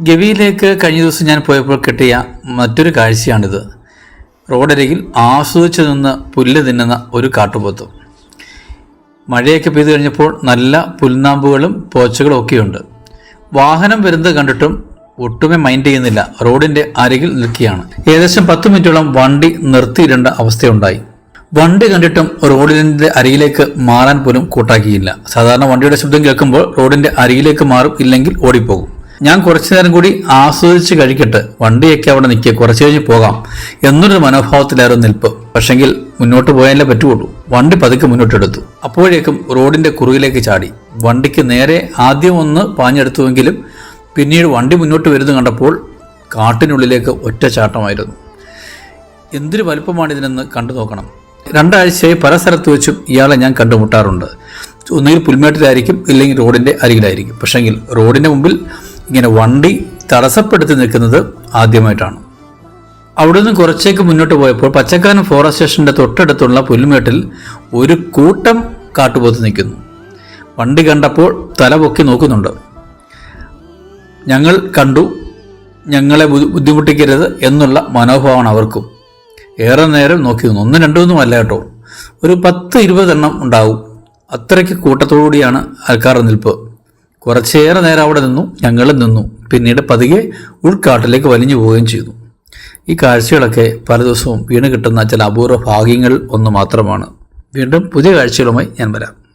ഗവിയിലേക്ക് കഴിഞ്ഞ ദിവസം ഞാൻ പോയപ്പോൾ കിട്ടിയ മറ്റൊരു കാഴ്ചയാണിത്. റോഡരികിൽ ആസ്വദിച്ചു നിന്ന് പുല്ല് തിന്നുന്ന ഒരു കാട്ടുപോത്ത്. മഴയൊക്കെ പെയ്തു കഴിഞ്ഞപ്പോൾ നല്ല പുൽനാമ്പുകളും പോച്ചകളും ഒക്കെയുണ്ട്. വാഹനം വരുന്നത് കണ്ടിട്ടും ഒട്ടുമേ മൈൻഡ് ചെയ്യുന്നില്ല. റോഡിന്റെ അരികിൽ നിൽക്കുകയാണ്. ഏകദേശം പത്ത് മിനിറ്റോളം വണ്ടി നിർത്തിയിടേണ്ട അവസ്ഥയുണ്ടായി. വണ്ടി കണ്ടിട്ടും റോഡിന്റെ അരികിലേക്ക് മാറാൻ പോലും കൂട്ടാക്കിയില്ല. സാധാരണ വണ്ടിയുടെ ശബ്ദം കേൾക്കുമ്പോൾ റോഡിന്റെ അരികിലേക്ക് മാറും ഇല്ലെങ്കിൽ ഓടിപ്പോകും. ഞാൻ കുറച്ചു നേരം കൂടി ആസ്വദിച്ച് കഴിക്കട്ടെ. വണ്ടിയൊക്കെ അവിടെ നിൽക്കുക കുറച്ച് കഴിഞ്ഞ് പോകാം. എന്നൊരു മനോഭാവത്തിലായിരുന്നു നിൽപ്പ്. പക്ഷെങ്കിൽ മുന്നോട്ട് പോയാലേ പറ്റുള്ളൂ വണ്ടി പതുക്കെ മുന്നോട്ടെടുത്തു. അപ്പോഴേക്കും റോഡിന്റെ കുറുകിലേക്ക് ചാടി. വണ്ടിക്ക് നേരെ ആദ്യം ഒന്ന് പാഞ്ഞെടുത്തുവെങ്കിലും പിന്നീട് വണ്ടി മുന്നോട്ട് വരുന്നു കണ്ടപ്പോൾ കാട്ടിനുള്ളിലേക്ക് ഒറ്റ ചാട്ടമായിരുന്നു. എന്തൊരു വലുപ്പമാണിതിനെന്ന് കണ്ടു നോക്കണം. രണ്ടാഴ്ചയായി പല സ്ഥലത്ത് വെച്ചും ഇയാളെ ഞാൻ കണ്ടുമുട്ടാറുണ്ട്. ഒന്നുകിൽ പുൽമേട്ടിലായിരിക്കും ഇല്ലെങ്കിൽ റോഡിന്റെ അരികിലായിരിക്കും. പക്ഷെങ്കിൽ റോഡിന്റെ മുമ്പിൽ ഇങ്ങനെ വണ്ടി തടസ്സപ്പെടുത്തി നിൽക്കുന്നത് ആദ്യമായിട്ടാണ്. അവിടെ നിന്ന് കുറച്ചേക്ക് മുന്നോട്ട് പോയപ്പോൾ പച്ചക്കാനം ഫോറസ്റ്റ് സ്റ്റേഷന്റെ തൊട്ടടുത്തുള്ള പുൽമേട്ടിൽ ഒരു കൂട്ടം കാട്ടുപോത്ത് നിൽക്കുന്നു. വണ്ടി കണ്ടപ്പോൾ തല പൊക്കി നോക്കുന്നുണ്ട്. ഞങ്ങൾ കണ്ടു ഞങ്ങളെ ബുദ്ധിമുട്ടിക്കരുത് എന്നുള്ള മനോഭാവമാണ് അവർക്കും. ഏറെ നേരം നോക്കി നിന്നു. ഒന്നും അല്ല കേട്ടോ. ഒരു പത്ത് ഇരുപതെണ്ണം ഉണ്ടാവും. അത്രയ്ക്ക് കൂട്ടത്തോടുകൂടിയാണ് ആൾക്കാരുടെ നിൽപ്പ്. കുറച്ചേറെ നേരം അവിടെ നിന്നു ഞങ്ങളും നിന്നു. പിന്നീട് പതിയെ ഉൾക്കാട്ടിലേക്ക് വലിഞ്ഞു പോവുകയും ചെയ്തു. ഈ കാഴ്ചകളൊക്കെ പല ദിവസവും വീണ് കിട്ടുന്ന ചില അപൂർവ ഭാഗ്യങ്ങൾ ഒന്ന് മാത്രമാണ്. വീണ്ടും പുതിയ കാഴ്ചകളുമായി ഞാൻ വരാം.